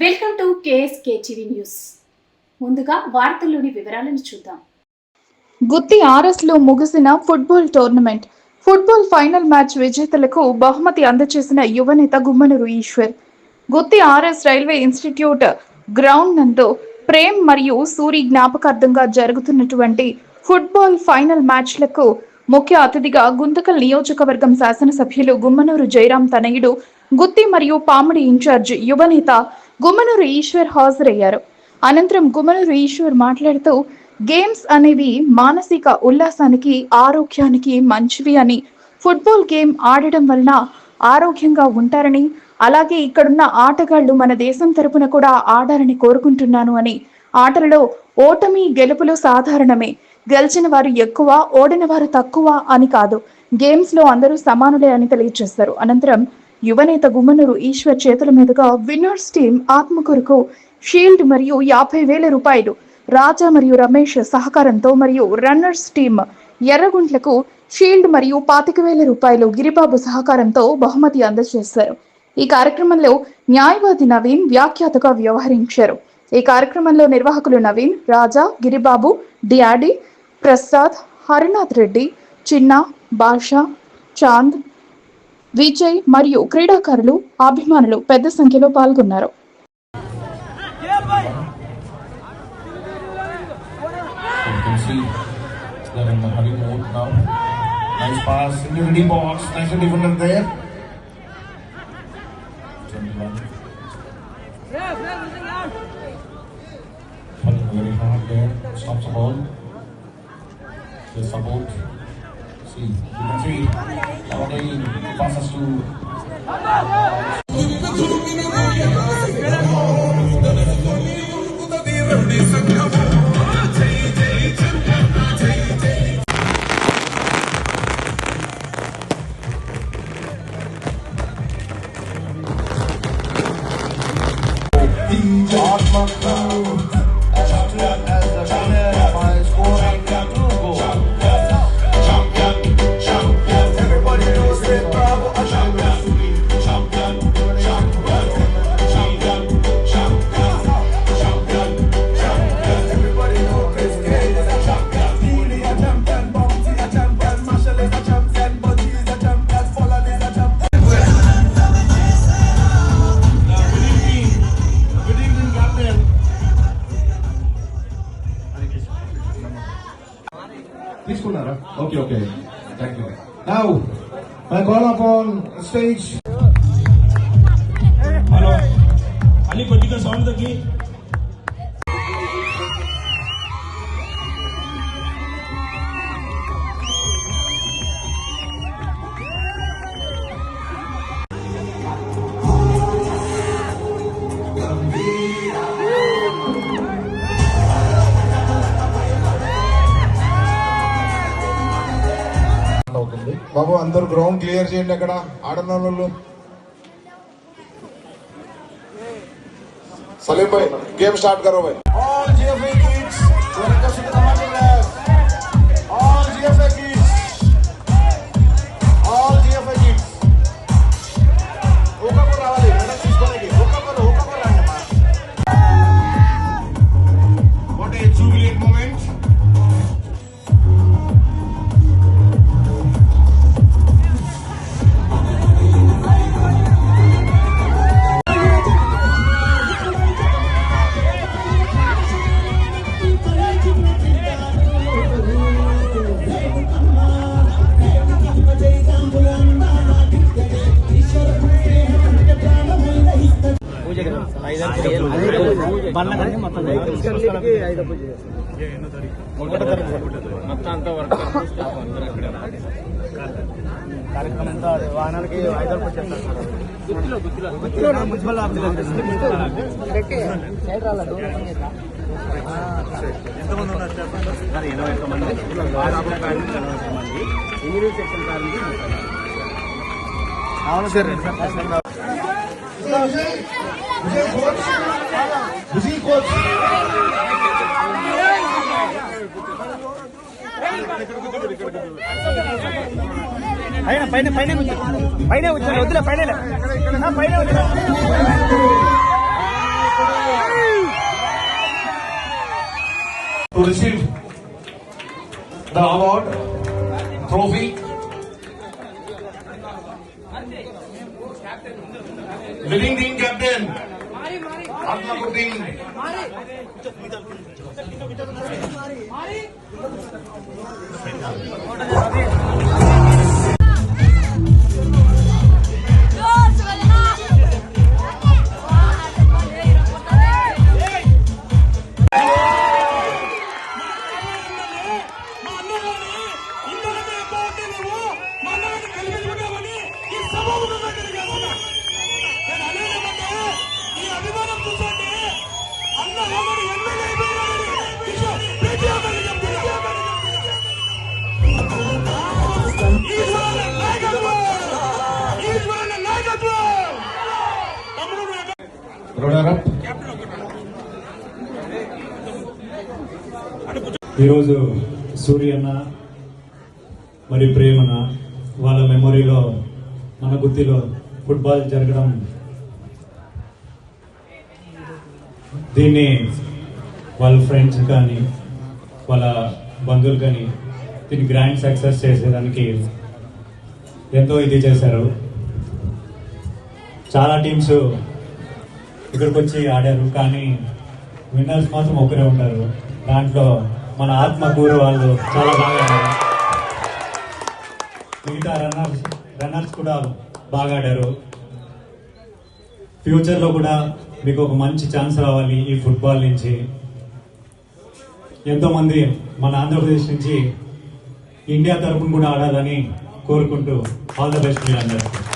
Welcome to KSK TV news. ముందుగా వార్తల్లోని వివరాలను చూద్దాం. గుత్తి ఆర్ఎస్లో ముగిసిన football tournament. Football final match విజేతలకు బహుమతి అందజేసిన యువనేత Gummanuru Eshwar. Gutti RS railway institute ground నందు ప్రేమ్ మరియు సూరి జ్ఞాపకార్థంగా జరుగుతున్నటువంటి ఫుట్బాల్ ఫైనల్ మ్యాచ్లకు ముఖ్య అతిథిగా గుంతకల్ నియోజకవర్గం శాసనసభ్యులు గుమ్మనూరు జయరాం తనయుడు గుత్తి మరియు పామిడి ఇన్ఛార్జ్ యువనేత గుమ్మనూరు ఈశ్వర్ హాజరయ్యారు. అనంతరం గుమ్మనూరు ఈశ్వర్ మాట్లాడుతూ గేమ్స్ అనేవి మానసిక ఉల్లాసానికి ఆరోగ్యానికి మంచివి అని. ఫుట్బాల్ గేమ్ ఆడడం వలన ఆరోగ్యంగా ఉంటారని అలాగే ఇక్కడున్న ఆటగాళ్ళు మన దేశం తరపున కూడా ఆడాలని కోరుకుంటున్నాను అని. ఆటలలో ఓటమి గెలుపులు సాధారణమే. గెలిచిన వారు ఎక్కువ ఓడిన వారు తక్కువ అని కాదు. గేమ్స్లో అందరూ సమానులే అని తెలియజేశారు. అనంతరం యువనేత గుమ్మనూరు ఈశ్వర్ చేతుల మీదుగా విన్నర్స్ టీం ఆత్మకూరుకు షీల్డ్ మరియు యాభై వేల రూపాయలు రాజా మరియు రమేష్ సహకారంతో మరియు రన్నర్స్ టీం ఎర్రగుంట్లకు షీల్డ్ మరియు పాతిక వేల రూపాయలు గిరిబాబు సహకారంతో బహుమతి అందజేశారు. ఈ కార్యక్రమంలో న్యాయవాది నవీన్ వ్యాఖ్యాతగా వ్యవహరించారు. ఈ కార్యక్రమంలో నిర్వాహకులు నవీన్ రాజా గిరిబాబు డియాడి ప్రసాద్ హరినాథ్ రెడ్డి చిన్న బాషా చాంద్ విజయ్ మరియు క్రీడాకారులు అభిమానులు పెద్ద సంఖ్యలో పాల్గొన్నారు You very hard there. Stops the ball. The support. Three, three, Okay, okay. Thank you. Now, I call upon stage. బాబు అందరూ గ్రౌండ్ క్లియర్ చేయండి అక్కడ ఆడన వాళ్ళు సలీం భాయ్ గేమ్ స్టార్ట్ కరో భాయ్. మొత్తం అంతా వర్క్ స్టాఫ్ అందరూ అక్కడే ఉన్నారు. కార్యక్రమం అంతా వాహనాలకి ఐదు రూపాయలు చేస్తారు గుత్తిలో గుత్తిలో. గుత్తిలో మున్సిపల్ ఆఫీస్ ఎంతమంది ఉన్నారు చెప్పండి మరి ఎనభై ఒక్క మంది వారాపు కార్మికులు ఎనభై ఒక్క మంది. ఇంజనీరింగ్ సెక్షన్ కార్మికులు. ముప్పై Hüseyin. Hüseyin koç. Hüseyin koç. పైన పైన పైన పైన వచ్చాను వద్దులే పైన పైన To receive the award করেন আপনার প্রতি মারি ఈరోజు సూర్యన్న మరియు ప్రేమన వాళ్ళ మెమొరీలో మన గుత్తిలో ఫుట్బాల్ జరగడం దీన్ని వాళ్ళ ఫ్రెండ్స్ కానీ వాళ్ళ బంధువులు కానీ దీన్ని గ్రాండ్ సక్సెస్ చేసేదానికి ఎంతో ఇది చేశారు. చాలా టీమ్స్ ఇక్కడికి వచ్చి ఆడారు కానీ విన్నర్స్ మాత్రం ఒకరే ఉంటారు దాంట్లో మన ఆత్మకూరు వాళ్ళు చాలా బాగా ఆడారు. మిగతా రన్నర్స్ రన్నర్స్ కూడా బాగా ఆడారు. ఫ్యూచర్లో కూడా మీకు ఒక మంచి ఛాన్స్ రావాలి ఈ ఫుట్బాల్ నుంచి. ఎంతోమంది మన ఆంధ్రప్రదేశ్ నుంచి ఇండియా తరఫున కూడా ఆడాలని కోరుకుంటూ ఆల్ ద బెస్ట్ మీరందరికీ.